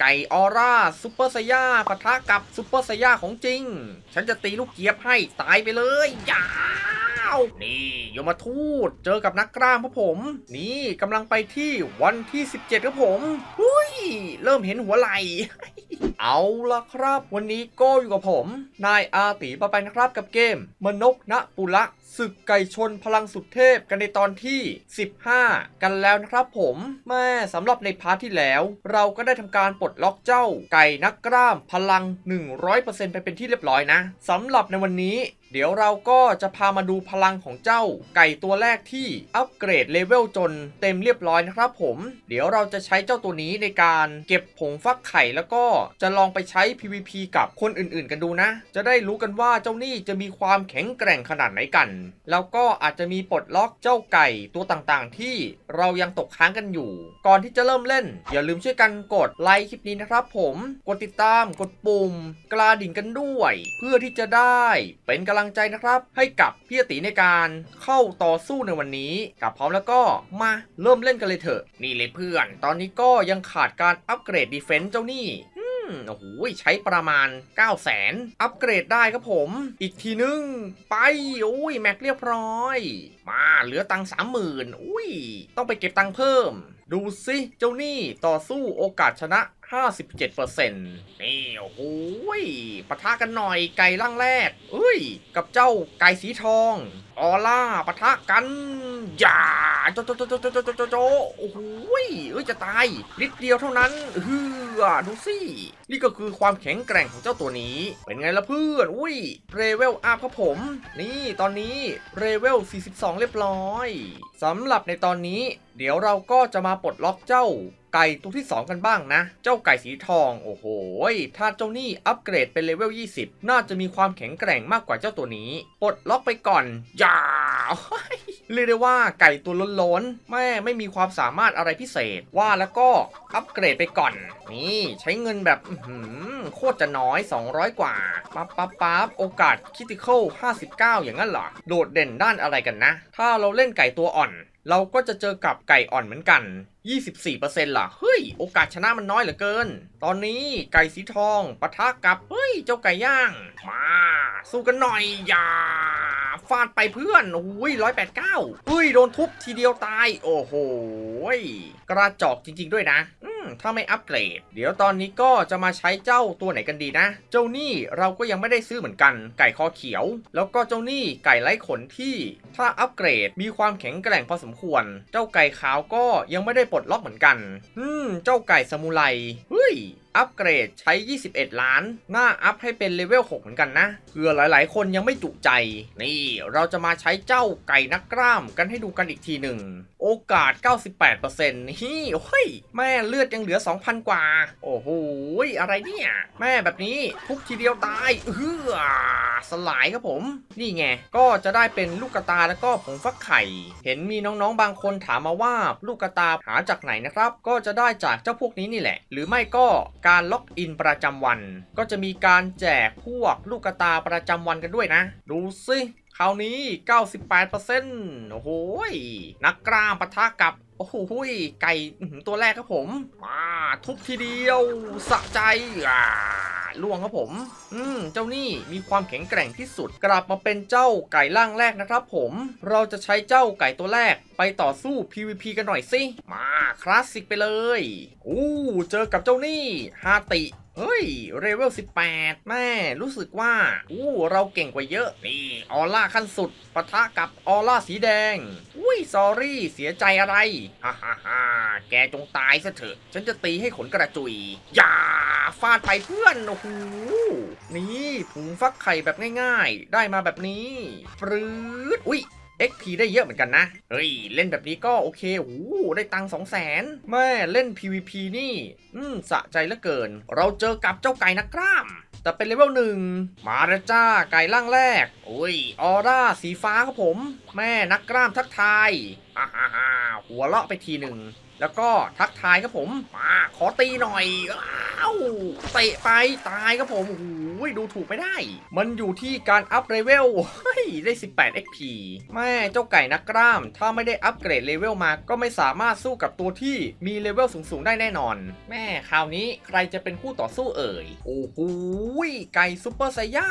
ไก่ออร่าซูเปอร์ไซยาปะทะกับซูเปอร์ไซยาของจริง ฉันจะตีลูกเกียบให้ตายไปเลยยาวนี่ยมทูตเจอกับนักกล้ามครับผม นี่กำลังไปที่วันที่ 17ครับผมหุ้ย เริ่มเห็นหัวไหลเอาละครับ วันนี้ก็อยู่กับผม นายอาตีปะไปนะครับกับเกม มนกณปุระศึกไก่ชนพลังสุดเทพกันในตอนที่ 15 กันแล้วนะครับผมแม่สำหรับในพาร์ทที่แล้ว เราก็ได้ทำการปลดล็อกเจ้าไก่นักกล้ามพลัง 100%ไปเป็นที่เรียบร้อยนะสำหรับในวันนี้เดี๋ยวเราก็จะพามาดูพลังของเจ้าไก่ตัวแรกที่อัปเกรดเลเวลจนเต็มเรียบร้อยนะครับผม เดี๋ยวเราจะใช้เจ้าตัวนี้ในการเก็บผงฟักไข่แล้วก็จะลองไปใช้ PVP กับคนอื่นๆ กันดูนะ จะได้รู้กันว่าเจ้านี่จะมีความแข็งแกร่งขนาดไหนกัน แล้วก็อาจจะมีปลดล็อกเจ้าไก่ตัวต่างๆ ที่เรายังตกค้างกันอยู่ ก่อนที่จะเริ่มเล่น อย่าลืมช่วยกันกดไลค์คลิปนี้นะครับผมกดติดตามกดปุ่ม กระดิ่งกันด้วย เพื่อที่จะได้เป็นกำลังใจนะครับ ให้กับพี่ติในการเข้าต่อสู้ในวันนี้ กับพร้อมแล้วก็มาเริ่มเล่นกันเลยเถอะนี่เลยเพื่อน ตอนนี้ก็ยังขาดการอัปเกรดดีเฟนซ์เจ้านี่อืมโอ้โหใช้ประมาณ 9 0 0แสนอัปเกรดได้ครับผม อีกทีนึง ไปโอ้ย แม็กเรียบร้อย มาเหลือตังค์สามหมื่นอุ้ย ต้องไปเก็บตังค์เพิ่ม ดูสิเจ้านี่ต่อสู้โอกาสชนะ 57%นี่โอ้โหปะทะกันหน่อยไก่ล่างแรกเอ้ย กับเจ้าไก่สีทอง ออล่าปะทะกันอย่า โจโจโจโจโจโจโจโจโจโอ้โหเอ้ยจะตายนิดเดียวเท่านั้นเฮือดูสินี่ก็คือความแข็งแกร่งของเจ้าตัวนี้ เป็นไงล่ะเพื่อนอุ้ยเรเวลอัพครับผม นี่ตอนนี้เรเวล 42 เรียบร้อยสำหรับในตอนนี้ เดี๋ยวเราก็จะมาปลดล็อกเจ้า ไก่ตัวที่ 2 กันบ้างนะ เจ้าไก่สีทอง โอ้โห ถ้าเจ้านี่อัปเกรดเป็นเลเวล 20 น่าจะมีความแข็งแกร่งมากกว่าเจ้าตัวนี้ ปลดล็อกไปก่อน อย่าเรียกได้ว่าไก่ตัวล้นๆแม่ไม่มีความสามารถอะไรพิเศษ ว่าแล้วก็อัปเกรดไปก่อน นี่ใช้เงินแบบหือโคตรจะน้อย 200 กว่า ปั๊บปั๊บปั๊บโอกาสคิติคอล59 อย่างนั้นเหรอ โดดเด่นด้านอะไรกันนะ ถ้าเราเล่นไก่ตัวอ่อน เราก็จะเจอกับไก่อ่อนเหมือนกัน 24%ล่ะ เฮ้ย โอกาสชนะมันน้อยเหลือเกิน ตอนนี้ไก่สีทองปะทะกับ เฮ้ย เจ้าไก่ย่าง มา สู้กันหน่อย อย่า ฟาดไปเพื่อน อุ้ยร้อยแปดเก้าเฮ้ย โดนทุบทีเดียวตาย โอ้โหยกระจอกจริง ๆ ด้วยนะอื ถ้าไม่อัปเกรด เดี๋ยวตอนนี้ก็จะมาใช้เจ้าตัวไหนกันดีนะ เจ้านี่เราก็ยังไม่ได้ซื้อเหมือนกัน ไก่คอเขียว แล้วก็เจ้านี่ไก่ไร้ขนที่ถ้าอัปเกรดมีความแข็งแกร่งพอสมควร เจ้าไก่ขาวก็ยังไม่ได้ปลดล็อกเหมือนกัน อืม เจ้าไก่สมุไร เฮ้ย อัปเกรดใช้ 21 ล้าน หน้าอัพให้เป็นเลเวล 6 เหมือนกันนะเพื่อหลาย ๆ คนยังไม่จุใจ นี่เราจะมาใช้เจ้าไก่นักกล้ามกันให้ดูกันอีกทีหนึ่ง โอกาส 98%นี่ โอ้ย แม่เลือดยังเหลือ 2,000 กว่า โอ้โห อะไรเนี่ย แม่แบบนี้ทุบทีเดียวตายเฮือสลายครับผม นี่ไง ก็จะได้เป็นลูกกระตาแล้วก็ผงฟักไข่ เห็นมีน้อง ๆ บางคนถามมาว่าลูกกระตาหาจากไหนนะครับ ก็จะได้จากเจ้าพวกนี้นี่แหละ หรือไม่ก็การล็อกอินประจำวัน ก็จะมีการแจกพวกลูกตาประจำวันกันด้วยนะ ดูสิ คราวนี้ 98%โอ้โหนักกล้ามปะทะกับ โอ้โหไก่ตัวแรกครับผม มาทุบทีเดียวสะใจอ่าล่วงครับผม อืม เจ้านี่มีความแข็งแกร่งที่สุด กลับมาเป็นเจ้าไก่ล่างแรกนะครับผม เราจะใช้เจ้าไก่ตัวแรก ไปต่อสู้ PVP กันหน่อยสิ มาคลาสสิกไปเลย อู้ เจอกับเจ้านี่ฮาติ เฮ้ยเรเวล18 แม่ รู้สึกว่า อู้เราเก่งกว่าเยอะ นี่ ออร่าขั้นสุดปะทะกับออร่าสีแดง อุ้ย ซอรี่ เสียใจอะไรฮ่าฮ่าฮ่าแกจงตายซะเถอะ ฉันจะตีให้ขนกระจุย อย่า ฟาดไปเพื่อน โอ้โห นี่ถุงฟักไข่แบบง่ายๆ ได้มาแบบนี้ ปรื๊ด อุ้ย XP ได้เยอะเหมือนกันนะ เฮ้ย เล่นแบบนี้ก็โอเคโอ้ได้ตังค์สองแสนแม่เล่น PVP นี่ อืมสะใจเหลือเกิน เราเจอกับเจ้าไก่นักกล้าม แต่เป็นเลเวลหนึ่ง มาแล้วจ้า ไก่ล่างแรก โอ้ย ออร่าสีฟ้าครับผม แม่นักกล้ามทักทายอ่าฮ่าหัวเลาะไปทีหนึ่ง แล้วก็ทักทายครับผมมาขอตีหน่อยอ้าวเตะไปตายครับผมโอ้โหดูถูกไม่ได้ มันอยู่ที่การอัพเลเวลเฮ้ยได้ 18 XP แม่เจ้าไก่นักกล้าม ถ้าไม่ได้อัพเกรดเลเวลมา ก็ไม่สามารถสู้กับตัวที่มีเลเวลสูงๆ ได้แน่นอน แม่คราวนี้ใครจะเป็นคู่ต่อสู้เอ่ย โอ้โหไก่ซูเปอร์ไซย่า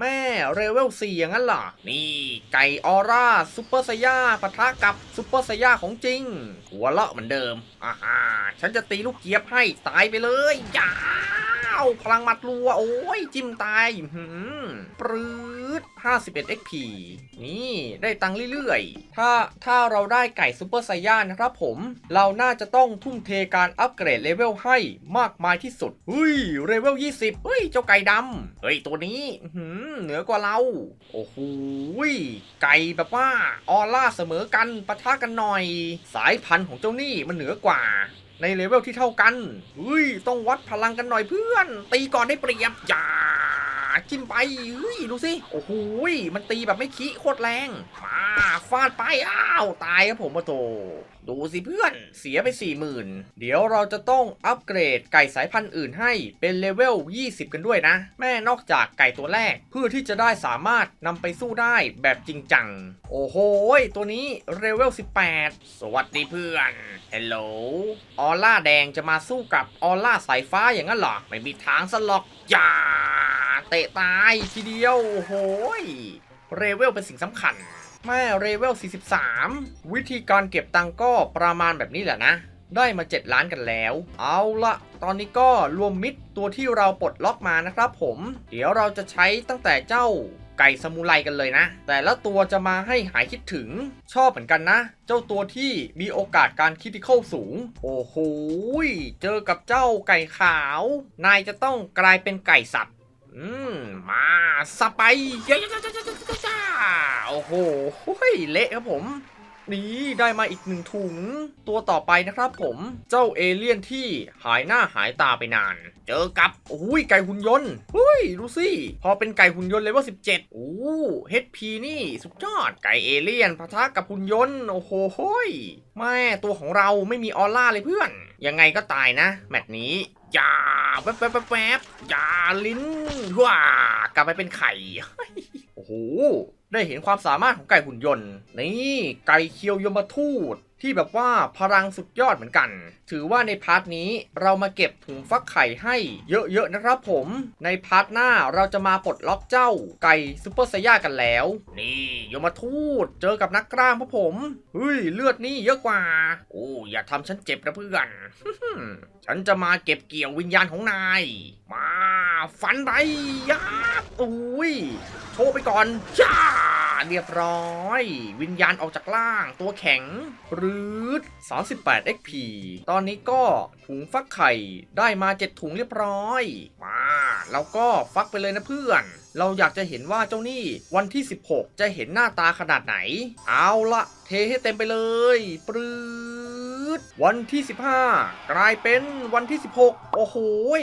แม่เรเวลซี่อย่างนั้นเหรอนี่ไก่ออร่าซูเปอร์ไซย่าปะทะกับซูเปอร์ไซย่าของจริง หัวเลาะเหมือนเดิมอ่าฮะฉันจะตีลูกเกียบให้ตายไปเลยยา วพลังหมัดรัว โอ้ย จิ้มตายหืมปรืด51 XP นี่ได้ตังค์เรื่อยๆ ถ้าถ้าเราได้ไก่ซูเปอร์ไซย่านะครับผม เราน่าจะต้องทุ่มเทการอัปเกรดเลเวลให้มากมายที่สุดเฮ้ยเลเวล20เฮ้ย เจ้าไก่ดำเฮ้ย ตัวนี้หือเหนือกว่าเรา โอ้โหไก่แบบว่า ออร่าเสมอกันปะทะกันหน่อย สายพันธุ์ของเจ้านี่มันเหนือกว่า ในเลเวลที่เท่ากันเฮ้ยต้องวัดพลังกันหน่อยเพื่อน ตีก่อนได้เปรียบอย่า จิ้มไปเฮ้ยดูสิ โอ้โหยมันตีแบบไม่ขี้โคตรแรงมาฟาดไป อ้าว ตายครับผมมาโต ดูสิเพื่อน เสียไป 40,000 เดี๋ยวเราจะต้องอัปเกรดไก่สายพันธุ์อื่นให้เป็นเลเวล 20 กันด้วยนะ แม่นอกจากไก่ตัวแรก เพื่อที่จะได้สามารถนำไปสู้ได้แบบจริงจัง โอ้โหยตัวนี้เลเวล 18 สวัสดีเพื่อนเฮลโหลออร่าแดงจะมาสู้กับออร่าสายฟ้าอย่างนั้นเหรอ ไม่มีทางสลอกอย่า เตะตายทีเดียว โอ้โหยเรเวลเป็นสิ่งสำคัญแม่เรเวล 43 วิธีการเก็บตังก็ประมาณแบบนี้แหละนะ ได้มา 7 ล้านกันแล้ว เอาละตอนนี้ก็รวมมิดตัวที่เราปลดล็อกมานะครับผม เดี๋ยวเราจะใช้ตั้งแต่เจ้าไก่สมุไรกันเลยนะ แต่ละตัวจะมาให้หายคิดถึง ชอบเหมือนกันนะ เจ้าตัวที่มีโอกาสการคิด i ิ a l สูง โอ้โห เจอกับเจ้าไก่ขาว นายจะต้องกลายเป็นไก่สับ อืมมาสไปยะยะยะยะยะยะยะโอ้โหเละครับผม นี่ได้มาอีกหนึ่งถุง ตัวต่อไปนะครับผมเจ้าเอเลี่ยนที่หายหน้าหายตาไปนาน เจอกับโอ้ยไก่หุ่นยนต์เฮ้ยดูสิพอเป็นไก่หุ่นยนต์เลเวล17โอ้ HP นี่สุดยอดไก่เอเลี่ยนปะทะกับหุ่นยนต์โอ้โหโห้ยแม่ตัวของเราไม่มีออร่าเลยเพื่อน ยังไงก็ตายนะ แมตช์นี้อย่าแวบแวบแวบแวบอย่าลิ้นว้ากลับไปเป็นไข่โอ้โห ได้เห็นความสามารถของไก่หุ่นยนต์ นี่ไก่เคียวยมทูต ที่แบบว่าพลังสุดยอดเหมือนกัน ถือว่าในพาร์ทนี้เรามาเก็บถุงฟักไข่ให้เยอะๆนะครับผม ในพาร์ทหน้าเราจะมาปลดล็อกเจ้าไก่ซูเปอร์ไซย่ากันแล้ว นี่ยมาทูตเจอกับนักกล้ามพวกผมเฮ้ยเลือดนี่เยอะกว่า โอ้อย่าทำฉันเจ็บนะเพื่อนฉันจะมาเก็บเกี่ยววิญญาณของนาย มาฟันไปยับอุ้ยโชว์ไปก่อนจ้า เรียบร้อย วิญญาณออกจากล่างตัวแข็งรืด38 XP ตอนนี้ก็ถุงฟักไข่ได้มา 7 ถุงเรียบร้อย มาเราก็ฟักไปเลยนะเพื่อน เราอยากจะเห็นว่าเจ้านี่วันที่ 16 จะเห็นหน้าตาขนาดไหน เอาละเทให้เต็มไปเลยปรืดวันที่ 15 กลายเป็นวันที่ 16 โอ้โห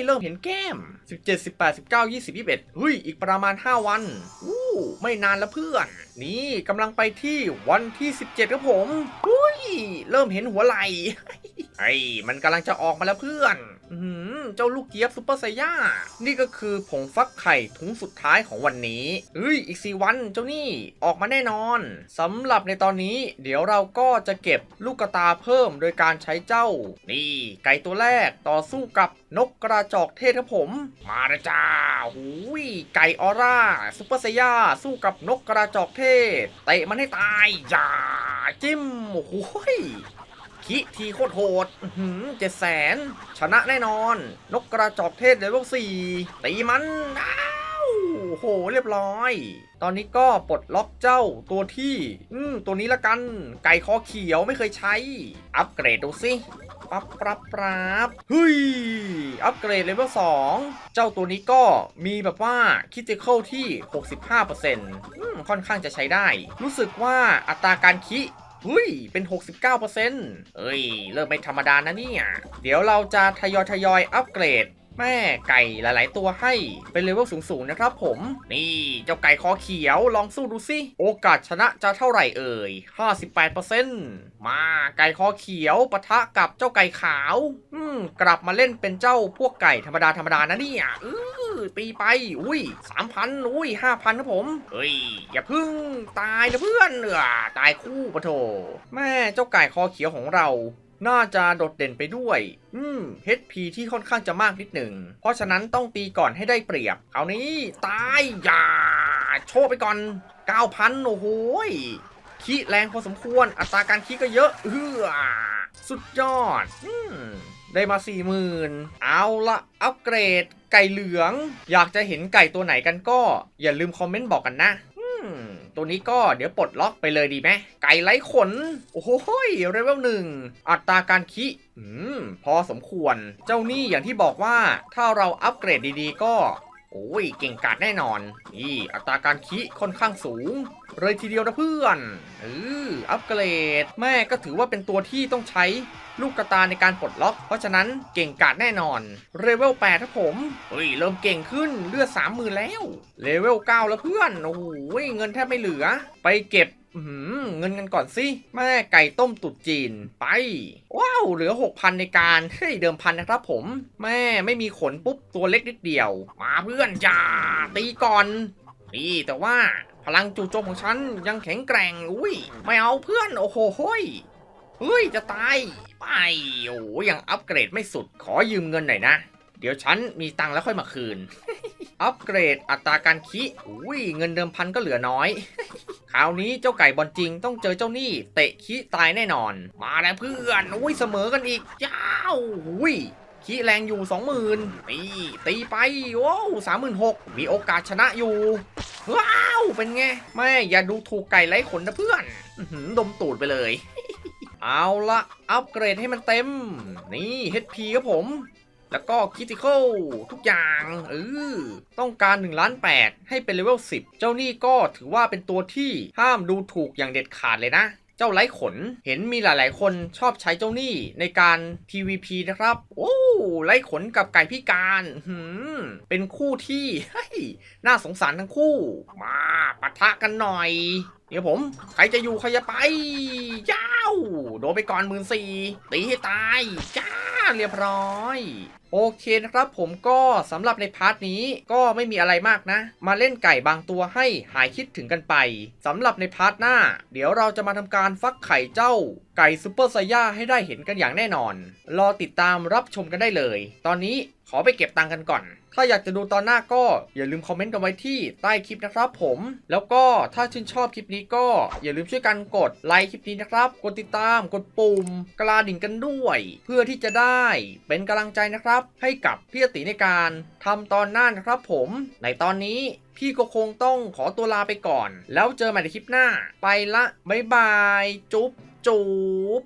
เริ่มเห็นแก้ม 17 18 19 20 21เฮ้ย อีกประมาณ 5 วันอู้ ไม่นานแล้วเพื่อน นี่กำลังไปที่วันที่ 17ครับผมอุ้ย เริ่มเห็นหัวไหล่ไอ้มันกำลังจะออกมาแล้วเพื่อน อื เจ้าลูกเกียบซูเปอร์ไซย่า นี่ก็คือผงฟักไข่ถุงสุดท้ายของวันนี้เอ้ยอีกสี่วันเจ้านี่ออกมาแน่นอนสำหรับในตอนนี้เดี๋ยวเราก็จะเก็บลูกกระตาเพิ่มโดยการใช้เจ้า นี่ ไก่ตัวแรกต่อสู้กับนกกระจอกเทศครับผม มาแล้วจ้าหูยไก่ออร่าซูเปอร์ไซย่าสู้กับนกกระจอกเทศเตะมันให้ตายอย่าจิ้มโอ้ย คิทีโคตรโหดเจ็ดแสนชนะแน่นอน นกกระจอกเทศเลเวลสี่ตีมันอ้าวโหเรียบร้อย ตอนนี้ก็ปลดล็อกเจ้าตัวที่ อืมตัวนี้ละกัน ไก่คอเขียวไม่เคยใช้ อัปเกรดดูสิปั๊บปับปับเฮ้ย อัปเกรดเลเวล2เจ้าตัวนี้ก็มีแบบว่าคิด i เคิลที่ 65%อืมค่อนข้างจะใช้ได้ รู้สึกว่าอัตราการคิ เฮ้ย เป็น 69%เอ้ย เริ่มไม่ธรรมดานะเนี่ย เดี๋ยวเราจะทยอยทยอยอัปเกรด แม่ไก่หลาย ๆ ตัวให้เป็นเลเวลสูง ๆ นะครับผม นี่เจ้าไก่คอเขียวลองสู้ดูสิโอกาสชนะจะเท่าไหร่เอ่ย 58%มาไก่คอเขียวปะทะกับเจ้าไก่ขาว อืม กลับมาเล่นเป็นเจ้าพวกไก่ธรรมดาธรรมดานะเนี่ยอือตีไป อุ้ย3,000อุ้ย5,000ครับผม เฮ้ย อย่าพึ่งตายนะเพื่อนเออตายคู่ปะโถแม่เจ้าไก่คอเขียวของเรา น่าจะโดดเด่นไปด้วย อืม HP ที่ค่อนข้างจะมากนิดหนึ่ง เพราะฉะนั้นต้องตีก่อนให้ได้เปรียบครานี้ตายอย่า โชว์ไปก่อน 9,000 โอ้โหขี้แรงพอสมควร อัตราการขี้ก็เยอะเออสุดยอด อืมได้มา 40,000 เอาละอัปเกรด ไก่เหลือง อยากจะเห็นไก่ตัวไหนกันก็ อย่าลืมคอมเมนต์บอกกันนะ อืม ตัวนี้ก็เดี๋ยวปลดล็อกไปเลยดีไหมไก่ไร้ขน โอ้โหยเรเวลหนึ่งอัตราการคิอืมพอสมควร เจ้านี่อย่างที่บอกว่าถ้าเราอัปเกรดดีๆ ก็ โอ้ยเก่งกาจแน่นอน นี่อัตราการคิค่อนข้างสูง เลยทีเดียวนะเพื่อนเอออัปเกรด แม่ก็ถือว่าเป็นตัวที่ต้องใช้ลูกกระตาในการปลดล็อก เพราะฉะนั้นเก่งกาจแน่นอนเลเวล8ครับผมเฮ้ยเริ่มเก่งขึ้นเลือด30,000แล้วเลเวล9แล้วเพื่อน โอ้โหเงินแทบไม่เหลือ ไปเก็บ เงินกันก่อนสิแม่ไก่ต้มตุดจีนไป ว้าว เหลือ 6,000 ในการ เฮ้ย เดิมพันนะครับผม แม่ไม่มีขนปุ๊บ ตัวเล็กนิดเดียว มาเพื่อนจ้าตีก่อนนี่แต่ว่าพลังจู่โจมของฉันยังแข็งแกร่งอุ้ยไม่เอาเพื่อน โอ้โหเฮ้ยเฮ้ยจะตาย ไป โอ้ยยังอัปเกรดไม่สุดขอยืมเงินหน่อยนะ เดี๋ยวฉันมีตังค์แล้วค่อยมาคืน อัปเกรดอัตราการคิอุ้ยเงินเดิมพันก็เหลือน้อย คราวนี้เจ้าไก่บอลจริงต้องเจอเจ้าหนี่ เตะคิตายแน่นอน มาแล้วเพื่อนอุ้ยเสมอกันอีกยาวอุ้ยคิแรงอยู่สองหมื่นปีตีไปว้าวสามหมื่นหกมีโอกาสชนะอยู่ ว้าว เป็นไง แม่อย่าดูถูกไก่ไร้ขนนะเพื่อนดมตูดไปเลย เอาละอัปเกรดให้มันเต็ม นี่ HP ครับผม แล้วก็คิติคอลทุกอย่างเออต้องการ1ล้าน8ให้เป็นเลเวล10 เจ้านี่ก็ถือว่าเป็นตัวที่ห้ามดูถูกอย่างเด็ดขาดเลยนะ เจ้าไร้ขนเห็นมีหลาย ๆ คนชอบใช้เจ้านี่ในการ PVP นะครับ โอ้ไร้ขนกับไก่พิการหืมเป็นคู่ที่น่าสงสารทั้งคู่ มาปะทะกันหน่อยเดี๋ยวผม ใครจะอยู่ ใครจะไปยาวโดนไปก่อนหมื่นสี่ตีให้ตาย จ้า เรียบร้อย โอเคนะครับผมก็สำหรับในพาร์ทนี้ก็ไม่มีอะไรมากนะ มาเล่นไก่บางตัวให้หายคิดถึงกันไปสำหรับในพาร์ทหน้า เดี๋ยวเราจะมาทำการฟักไข่เจ้า ไก่ซูเปอร์ไซย่าให้ได้เห็นกันอย่างแน่นอน รอติดตามรับชมกันได้เลย ตอนนี้ขอไปเก็บตังค์กันก่อน ถ้าอยากจะดูตอนหน้าก็อย่าลืมคอมเมนต์กันไว้ที่ใต้คลิปนะครับผม แล้วก็ถ้าชื่นชอบคลิปนี้ก็อย่าลืมช่วยกันกดไลค์คลิปนี้นะครับ กดติดตาม กดปุ่ม กระดิ่งกันด้วย เพื่อที่จะได้เป็นกำลังใจนะครับให้กับพี่ติในการทำตอนหน้านะครับผม ในตอนนี้พี่ก็คงต้องขอตัวลาไปก่อน แล้วเจอกันใหม่ในคลิปหน้า ไปละ บ๊ายบาย จุ๊บจุ๊บ